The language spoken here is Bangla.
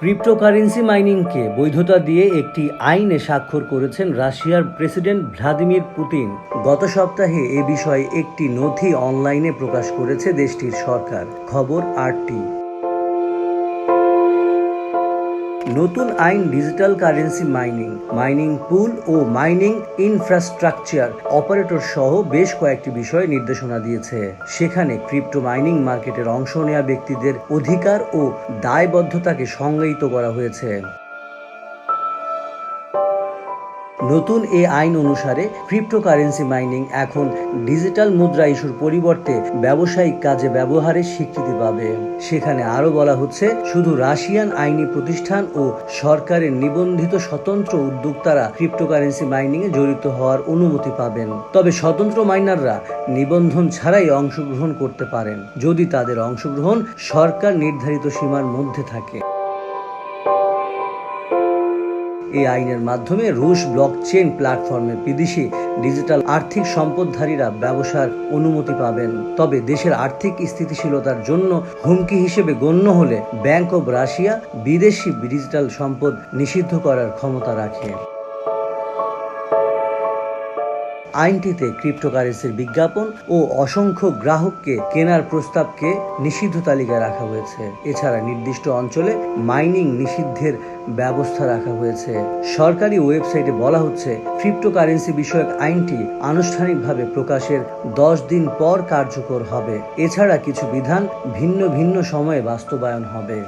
ক্রিপ্টোকারেন্সি মাইনিংকে বৈধতা দিয়ে একটি আইনে স্বাক্ষর করেছেন রাশিয়ার প্রেসিডেন্ট ভ্লাদিমির পুতিন। গত সপ্তাহে এ বিষয়ে একটি নথি অনলাইনে প্রকাশ করেছে দেশটির সরকার। খবর আরটি নতুন আইন digital currency mining mining pool ও মাইনিং ইনফ্রাস্ট্রাকচার অপারেটর সহ বেশ কয়েকটি বিষয়ে নির্দেশনা দিয়েছে। সেখানে ক্রিপ্টো মাইনিং মার্কেটের অংশ নেওয়া ব্যক্তিদের অধিকার ও দায়বদ্ধতাকে সংজ্ঞায়িত করা হয়েছে। নতুন এ আইন অনুসারে ক্রিপ্টোকারেন্সি মাইনিং এখন ডিজিটাল মুদ্রা ইস্যুর পরিবর্তে ব্যবসায়িক কাজে ব্যবহারের স্বীকৃতি পাবে। সেখানে আরও বলা হচ্ছে, শুধু রাশিয়ান আইনি প্রতিষ্ঠান ও সরকারের নিবন্ধিত স্বতন্ত্র উদ্যোক্তারা ক্রিপ্টোকারেন্সি মাইনিংয়ে জড়িত হওয়ার অনুমতি পাবেন। তবে স্বতন্ত্র মাইনাররা নিবন্ধন ছাড়াই অংশগ্রহণ করতে পারেন, যদি তাদের অংশগ্রহণ সরকার নির্ধারিত সীমার মধ্যে থাকে। এই আইনের মাধ্যমে রুশ ব্লকচেন প্ল্যাটফর্মে বিদেশি ডিজিটাল আর্থিক সম্পদধারীরা ব্যবসার অনুমতি পাবেন। তবে দেশের আর্থিক স্থিতিশীলতার জন্য হুমকি হিসেবে গণ্য হলে ব্যাংক অব রাশিয়া বিদেশি ডিজিটাল সম্পদ নিষিদ্ধ করার ক্ষমতা রাখে। আইনটিতে ক্রিপ্টোকারেন্সির বিজ্ঞাপন ও অসংখ্য গ্রাহককে কেনার প্রস্তাবকে নিষিদ্ধ তালিকায় রাখা হয়েছে। এছাড়া নির্দিষ্ট অঞ্চলে মাইনিং নিষিদ্ধের ব্যবস্থা রাখা হয়েছে। সরকারি ওয়েবসাইটে বলা হচ্ছে, ক্রিপ্টোকারেন্সি বিষয়ক আইনটি আনুষ্ঠানিকভাবে প্রকাশের দশ দিন পর কার্যকর হবে। এছাড়া কিছু বিধান ভিন্ন ভিন্ন সময়ে বাস্তবায়ন হবে।